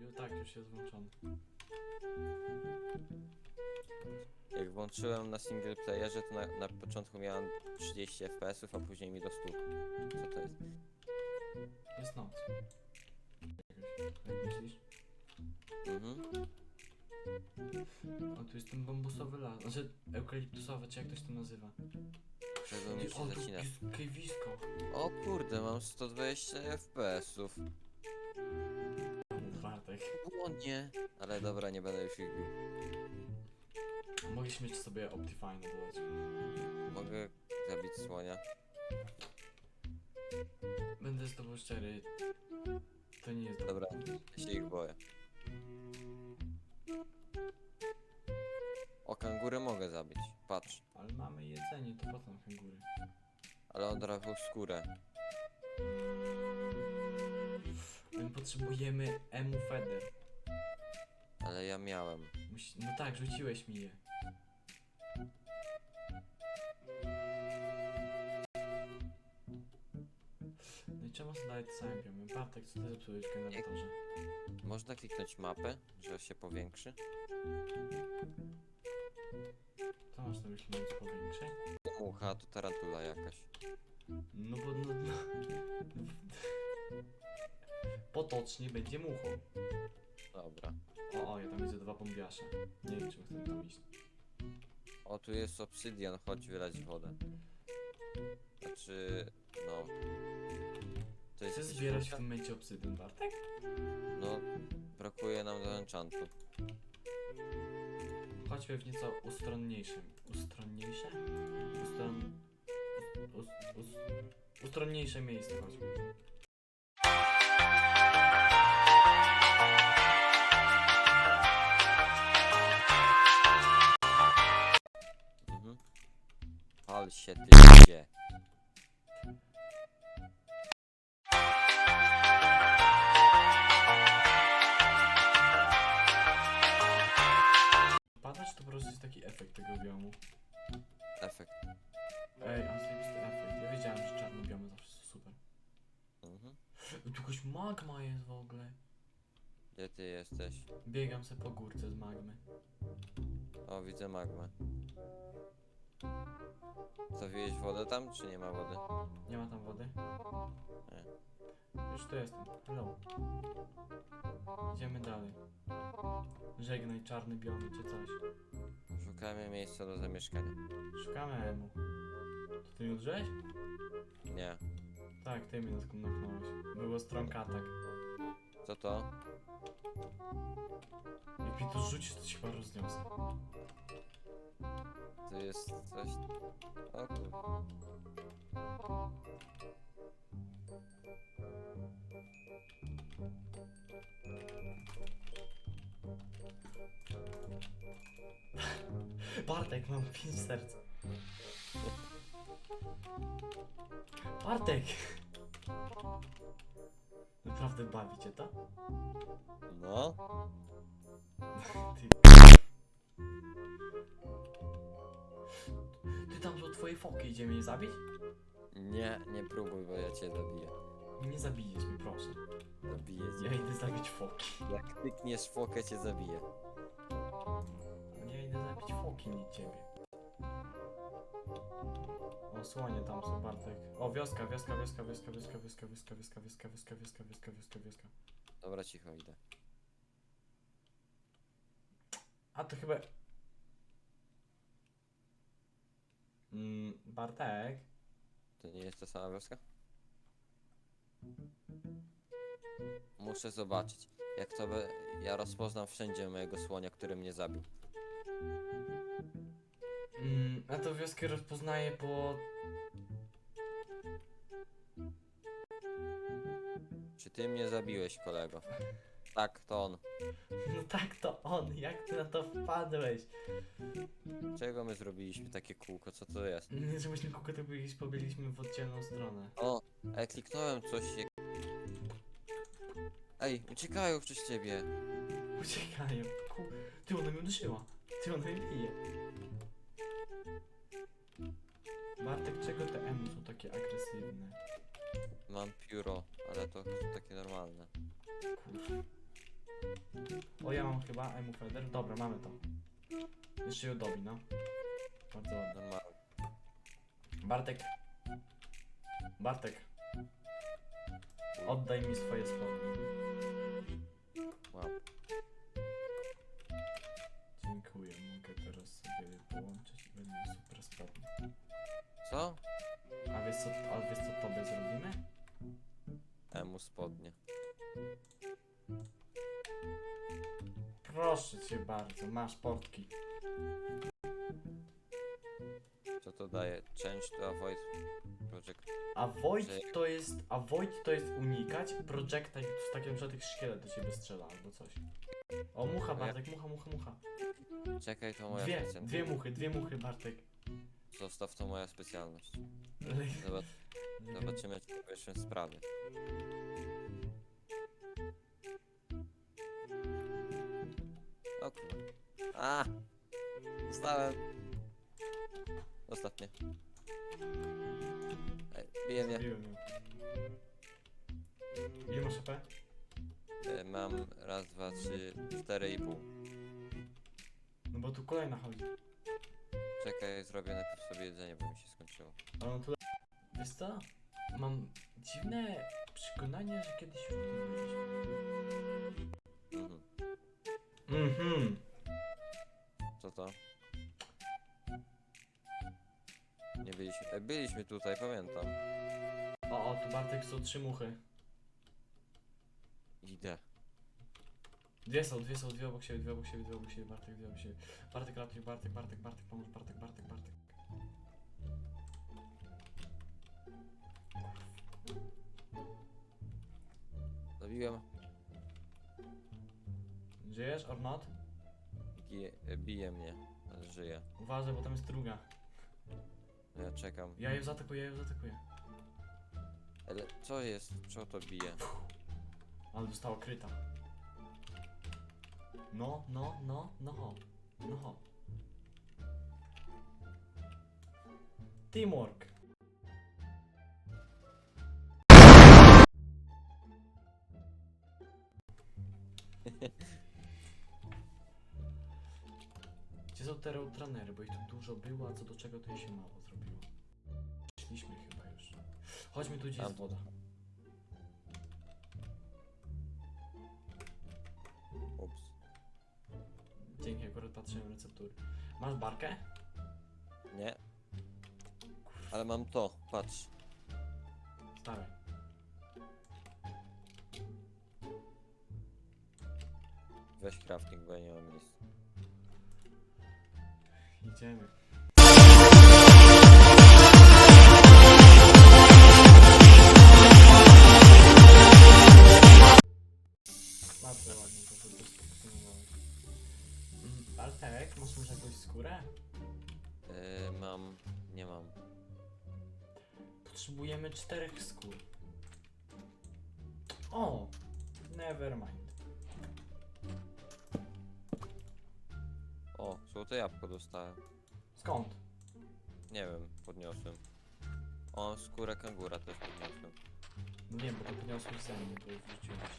Jo, tak, już jest włączony. Jak włączyłem na single playerze, to na, na początku miałem 30 fps, a później mi do 100. Co to jest? Jest noc. Jak myślisz? Mhm. O, tu jest ten bambusowy las. Znaczy, eukaliptusowy, czy jak ktoś to nazywa. Czego mi się zacina? O kurde, mam 120 fps-ów. Bartek. O nie! Ale dobra, nie będę już ich bił. Mogliśmy mieć sobie Optifine dodać. Mogę zabić słonia. Będę z tobą szczery. To nie jest dobre. Dobra, ja się ich boję. O, kangury mogę zabić. Patrz. Ale mamy jedzenie, to potem kangury. Ale on trafił skórę. My potrzebujemy emu feather. Ale ja miałem. Musi... No tak, rzuciłeś mi je. No i czemu sobie dalej to same biomy? Bartek, co ty zepsułeś w generatorze? Można kliknąć mapę, że się powiększy? Co masz na myśli, mówiąc powiększy? Mucha, to tarantula jakaś. No bo no, no. Potocznie będzie muchą. Dobra. O, o, ja tam widzę dwa bombiasze. Nie wiem, czy chcemy tam iść. O, tu jest obsydian, chodź wylać wodę. Znaczy, no. To jest Chcesz jakiś zbierać w tym momencie obsydian, Bartek? No, brakuje nam do enchantu. Chodźmy w nieco ustronniejszym. Ustronniejsze? Ustron... Ust, ust, ust, ustronniejsze miejsce chodźmy. Mhm. Pal się ty gdzie? Jesteś? Biegam se po górce z magmy. O, widzę magmę. Zawiłeś wodę tam, czy nie ma wody? Nie ma tam wody? Nie. Już tu jestem. Hello. Idziemy dalej. Żegnaj czarny biom, czy coś. Szukamy miejsca do zamieszkania. Szukamy emu. To ty mi udrzeć? Nie. Tak, ty mnie naknąłeś. Było strong attack. Co to? Mi to rzucisz, to się chyba rozniosę. To jest coś... O kur... Bartek, mam pięć serc. Bartek! Naprawdę bawi cię to? No? Ty... Ty tam są twoje foki, idziemy je zabić? Nie, nie próbuj, bo ja cię zabiję. Nie zabijesz mnie, proszę. Zabiję Ja cię. idę zabić foki. Jak tykniesz fokę, cię zabiję. Ja idę zabić foki, nie ciebie. Słonie tam są, Bartek. O, wioska, wioska, wioska, wioska, wioska, wioska, wioska, wioska, wioska, wioska, wioska, wioska, wioska, wioska. Dobra, cicho idę. A to chyba... Mm, Bartek? To nie jest ta sama wioska? Muszę zobaczyć. Jak to by... Ja rozpoznam wszędzie mojego słonia, który mnie zabił. Mm, a to wioskę rozpoznaję po... Czy ty mnie zabiłeś, kolego? Tak, to on. No tak, to on, jak ty na to wpadłeś? Czego my zrobiliśmy takie kółko? Co to jest? Nie, żebyśmy kółko to byliśmy, pobyliśmy w oddzielną stronę. O, ej, kliknąłem coś. je- Ej, uciekają przez ciebie. Uciekają. Ku... Ty, ona mnie uderzyła. Ty, ona mnie bije. Bartek, czego te emu są takie agresywne? Mam pióro, ale to takie normalne. O, ja mam chyba Emu Feather. Dobra, mamy to. Jeszcze ją dobi, no. Bardzo ładnie. Normalne. Bartek. Bartek. Oddaj mi swoje spodnie. Proszę cię bardzo, masz portki. Co to daje? Change to avoid project. A Void to jest. A Void to jest unikać. Projecta to jest takie, że tych szkielet do ciebie strzela albo coś. O mucha Bartek, mucha, mucha, mucha. Czekaj, to moja Dwie, specjalność. dwie muchy, dwie muchy Bartek. Zostaw to moja specjalność. Zobaczymy, czy powiesz sprawy. O kurwa. A! Zostałem. Zostaw mnie. Ej, bije mnie. Zabiłem ją. Ile masz HP? E, Mam raz, dwa, trzy, cztery i pół. No bo tu kolejna chodzi. Czekaj, zrobię najpierw sobie jedzenie, bo mi się skończyło. Ale on tu. Wiesz co? Mam dziwne przekonanie, że kiedyś już tu byliśmy. To? Nie byliśmy. E, byliśmy tutaj, pamiętam. O, o, tu Bartek są trzy muchy. Idę. Dwie są, dwie są, dwie obok siebie, dwie obok siebie, dwie obok siebie, Bartek, dwie obok siebie. Bartek ratuj, Bartek, Bartek, Bartek, pomóż, Bartek, Bartek, Bartek. Zabiłem. Żyjesz or not? Bije, bije mnie. ale Żyje. Uważaj, bo tam jest druga. Ja czekam. Ja ją zaatakuję, ja ją zaatakuję. Ale co jest? Co to bije? Ale dostała kryta. No, no, no, no ho. No ho. Teamwork. Gdzie są te roadrunnery? Bo ich tu dużo było, a co do czego to jej się mało zrobiło. Szliśmy chyba już. Chodźmy tu, gdzie jest woda. Ups. Dzięki, akurat patrzyłem receptury. Masz barkę? Nie. Ale mam to, patrz. Stawaj. Weź crafting, bo ja nie mam nic. Idziemy. Bardzo ładnie to wypozycjonowałeś. Mm, Bartek, masz może jakąś skórę? Yy, mam. Nie mam. Potrzebujemy czterech skór. O! Never mind. O, złote jabłko dostałem. Skąd? Nie wiem, podniosłem. O, skórę kangura też podniosłem. No wiem, bo to podniosłeś ze mnie, to wrzuciłeś.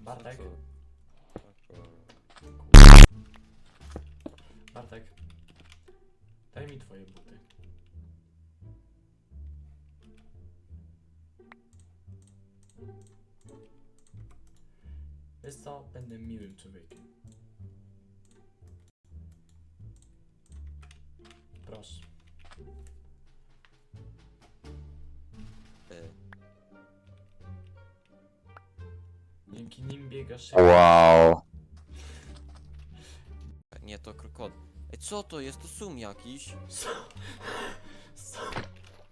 Bartek? Co Dzięki nim biegasz szybko. Wow. nie, to krokodyl. Ej, co to jest? To sum jakiś? Co? Co?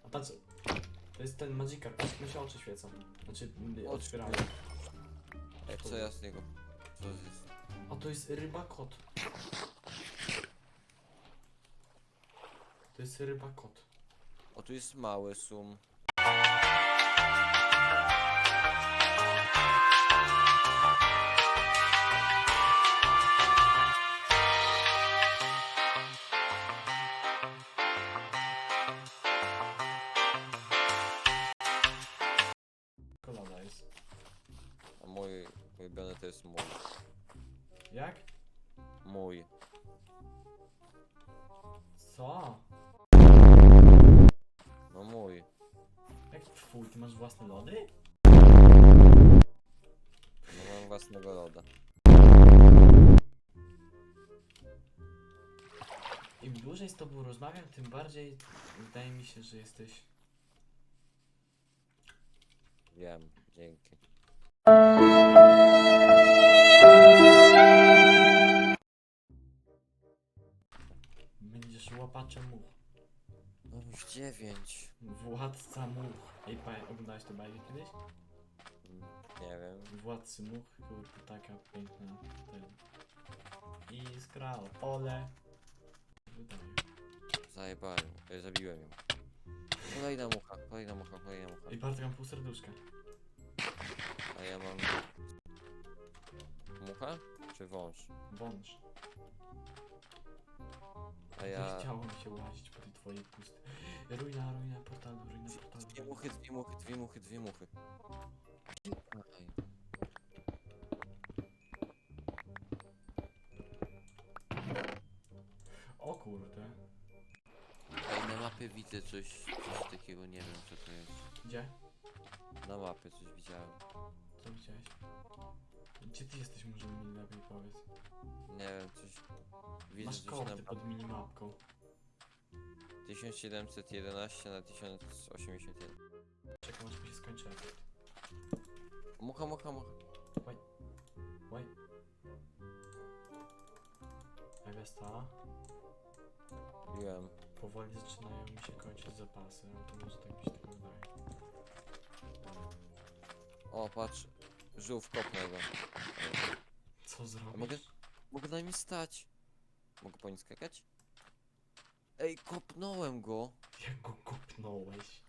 A patrz, to jest ten Magikar, mi się oczy świecą. Znaczy, y, Oczy. otwierają. Ej, co ja z niego? Co to jest? A to jest ryba kot. To jest ryba kot. O, tu jest mały sum. Jak? Mój. Co? No mój. Jak twój? Ty masz własne lody? No mam własnego loda. Im dłużej z tobą rozmawiam, tym bardziej wydaje mi się, że jesteś... Wiem, dzięki. Będziesz łapaczem much. No już dziewięć. Władca much. Ej, pa, oglądałeś to bajkę kiedyś? Nie wiem. Władcy much, kurde, taka piękna ten. I skral, pole. Wydaje. Zajebałem. E, Zabiłem ją. Kolejna mucha, kolejna mucha, kolejna mucha. Ej, Bartek mam pół serduszka. A ja mam... Mucha? Czy wąż? Wąż. A Nie ja... chciało mi się łazić po tej twojej pustej. Ruina, ruina portalu, ruina portalu. Dwie muchy, dwie muchy, dwie muchy, dwie muchy. Aj. O kurde. Ej, na mapie widzę coś, coś takiego, nie wiem co to jest. Gdzie? Na mapie coś widziałem. Co widziałeś? Gdzie ty jesteś, może mi lepiej powiedz. Nie wiem, coś... Widzę Masz coś na kordy mapie. pod minimapką. 1711 na 1081. Czekam aż mi się skończy efekt. Mucha, mucha, mucha. Łaj. Agasta. Biłem. Powoli zaczynają mi się kończyć zapasy, ale to może tak mi się tylko wydaje. O, patrz. Żółw, kopnę go. Co zrobisz? mogę- Mogę na nim stać. Mogę po nim skakać? Ej, kopnąłem go. Jak go kopnąłeś?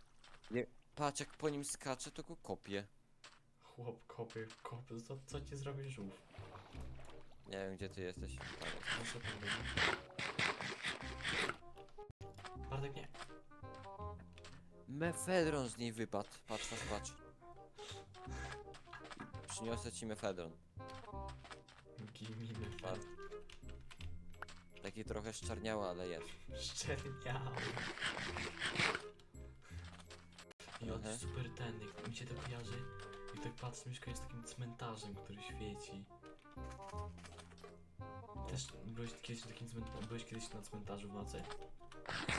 Patrz, jak po nim skaczę, to go kopię. Chłop kopie, kopie, co, co ci zrobi żółw? Nie wiem, gdzie ty jesteś. Tam jest. No co tam będzie? Bartek nie. Mefedron z niej wypadł. Patrz, patrz, patrz. Przyniosę ci mefedron. Giminy Patrz. Taki trochę szczerniały, ale jest. Szczerniał. I on Aha. super ten, jak mi się to kojarzy. I tak patrzę, mieszkanie z takim cmentarzem, który świeci. Też byłeś kiedyś, na takim cmenta- byłeś kiedyś na cmentarzu w nocy?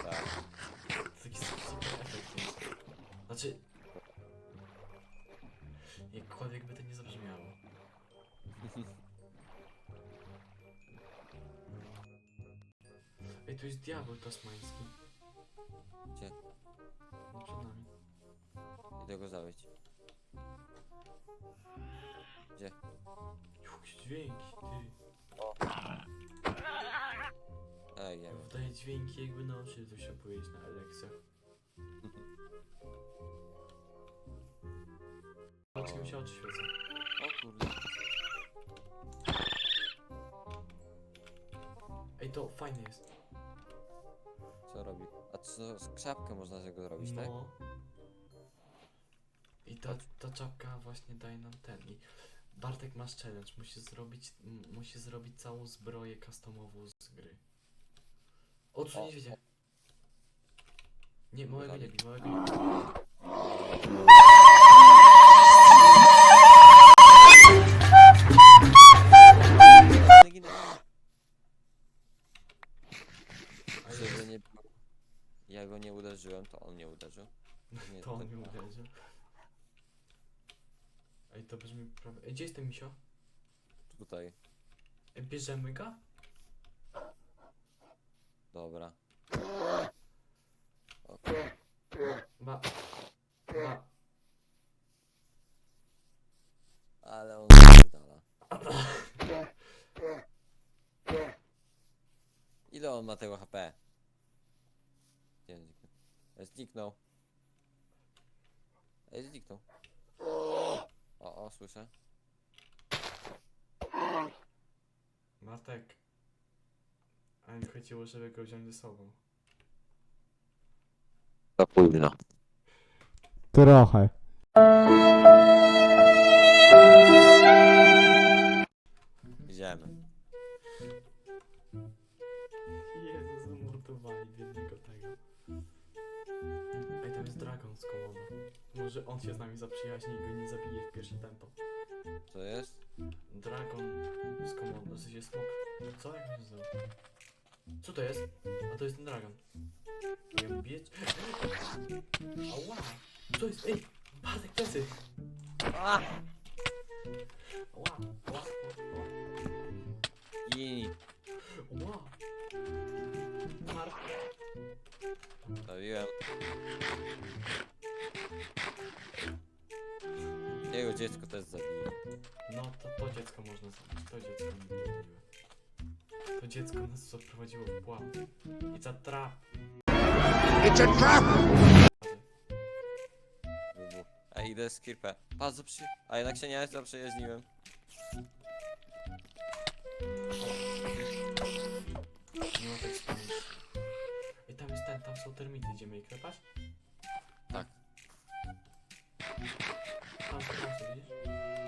Tak. To taki su- super efekt jest. Znaczy... Tu jest diabeł tasmański. Gdzie? No przed nami. Idę go zabić. Jakieś dźwięki, ty. Ej, wiem. Wydaje dźwięki jakby na oczy to się powiedzieć na lekcjach. Patrz, mi się oczy świecą. O kurde. Ej, to fajne jest. Co robi? A co, z czapkę można z tego zrobić, tak? No. I ta, ta czapka właśnie daje nam ten. I Bartek masz challenge, musi zrobić, m- musi zrobić całą zbroję customową z gry. O, niedźwiedzia. Nie, małego nie bij, małego nie bij. Uderzył. Nie, to on tak. mi uderzył. Ej, to brzmi prawie... Ej, gdzie jest ten misio? Tutaj. Ej, bierzemy go? Dobra. O, Ba... Ba... ale on spierdala. Ile on ma tego HP? E, Zniknął. Ej, zniknął. O, o, słyszę. Bartek. A mi chodziło, żeby go wziąć ze sobą. Za późno. Trochę. Idziemy. Może on się z nami zaprzyjaźni i go nie zabije w pierwsze tempo. Co jest? Dragon z komodą, w sensie smok. Co? Jak on się nazywa? Co to jest? A to jest ten dragon. Miałem biec. Ała! Co jest? Ej! Bartek plecy! A! Ała! Ała! Ała! Gini. Ała! Mar... Zabiłem. Jego dziecko też zabije. No to to dziecko można zabić. To dziecko mnie zabiło. To dziecko nas zaprowadziło w pułapkę. It's a trap! It's a trap! Wybuch. A idę z kirpę. Patrz, zaprzy... A jednak się nie zaprzyjaźniłem. Nie ma tak wspomnieć. I tam jest ten, tam są termity, idziemy je klepać? Tam,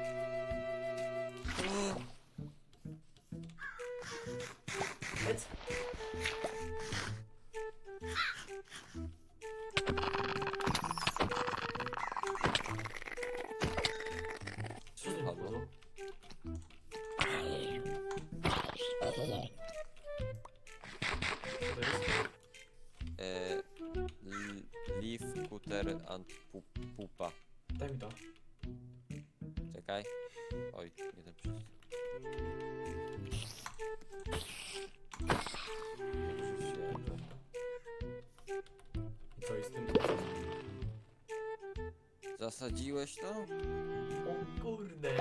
O kurde!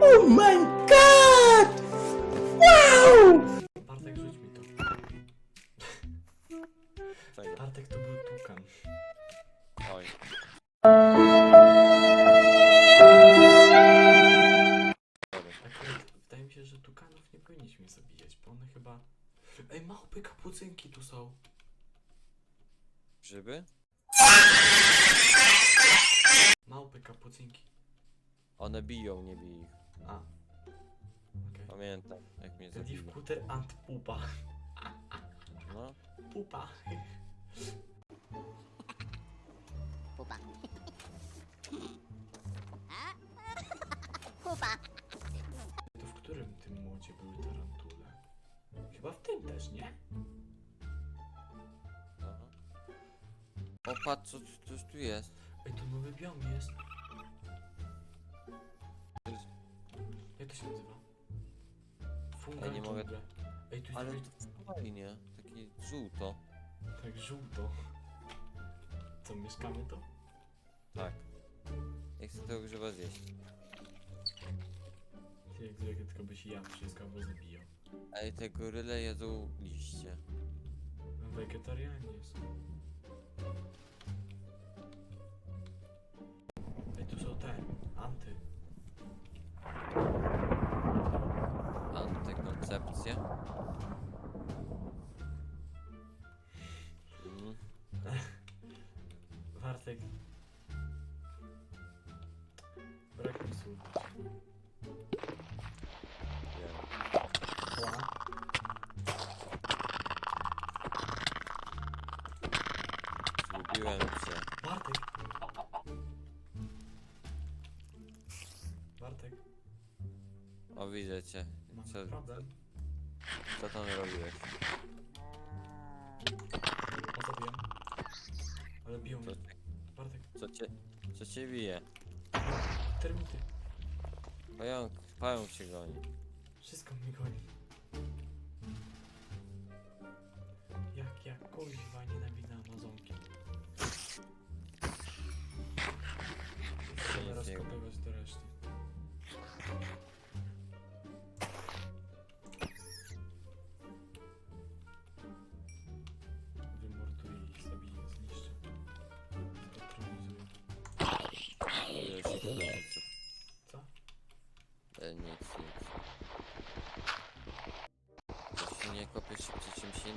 Oh my god! Wow! Bartek, rzuć mi to. Czego? Bartek to był tukan. Oj. Akurat wydaje mi się, że tukanów nie powinniśmy zabijać, bo one chyba... Ej, małpy kapucynki tu są. Grzyby? Małpy kapucynki. One biją, nie bij ich. A. Okej. Pamiętam, jak mnie zabili. Leaf cutter and pupa. No. Pupa. Pupa. Pupa. To w którym tym modzie były tarantule? Chyba w tym też, nie? Aha. O, patrz, co, co, coś tu jest. Ej, to nowy biom jest. To się nazywa? Fungal Ej, nie mogę- dżungle. Ej, tu jest Ale jakaś- to fajnie. Takie żółto. tak żółto. Co, mieszkamy to? Tak. Ja chcę tego grzyba zjeść. Ty jak zwykle tylko byś jadł wszystko, bo zabijał. Ej, te goryle jedzą liście. Wegetarianie są. Ej, tu są te, anty. Antykoncepcje. Mm. Bartek. Brak mi słów. Wiem. Ła. Zgubiłem się. Bartek! Bartek, O, widzę cię. mam Co, problem. Co tam robiłeś? O, zabiłem. Ale biją Co, mnie. Bartek, co cię, co cię bije? termity. Pająk, pająk cię goni.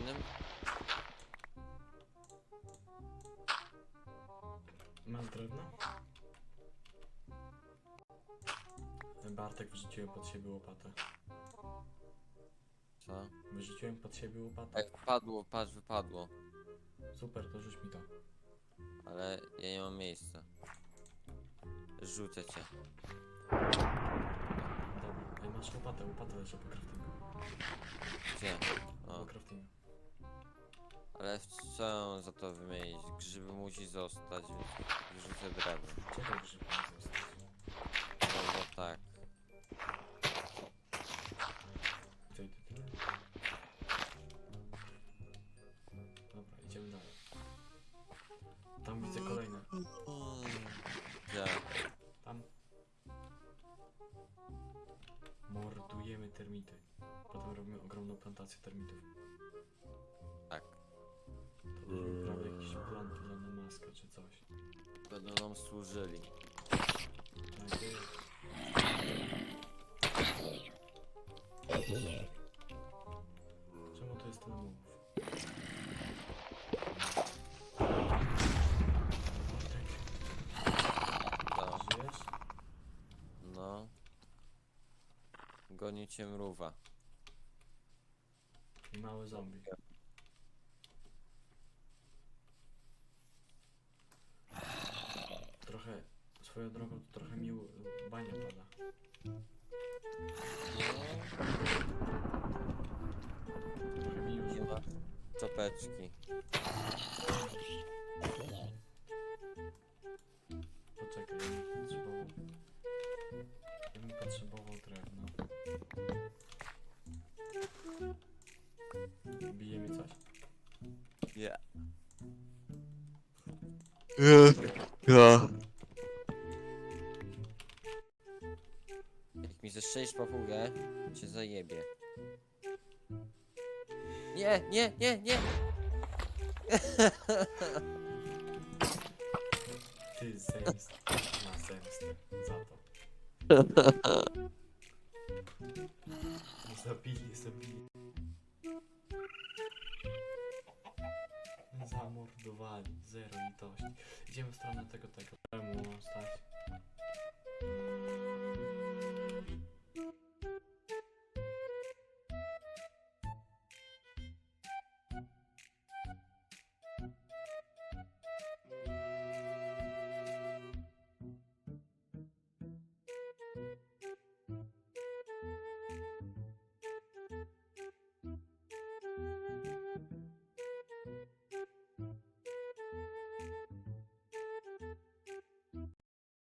Innym? Masz drewno? Bartek wrzuciłem pod siebie łopatę. Co? Wyrzuciłem pod siebie łopatę. Ej, wpadło, patrz, wypadło. Super, to rzuć mi to. Ale ja nie mam miejsca. Rzucę cię. Dobra, Ej, masz łopatę, łopatę leży po craftingu. Gdzie? Po O, craftingu. Ale mam za to wymienić? Grzyby musi zostać, więc rzucę drewno. Czekaj, grzyb nie zostać. Tak. Tutaj to tyle. Dobra, idziemy dalej. Tam widzę kolejne. Gdzie? Tam. Mordujemy termity. Potem robimy ogromną plantację termitów. Tak. To będzie prawie jakiś plan dla maska czy coś. Będą nam służyli. Tak jest. Czemu to jest tyle mów? To, Żyjesz? no. Goni cię mrówa. I mały zombie. Trochę, swoją drogą to trochę mi bania pada. Trochę mi już Nie ma czapeczki. Nie, nie, nie! Ty zemst na zemstę za to. Zabili, zabili. Zamordowali, zero litości. Idziemy w stronę tego, tego. Czemu stać?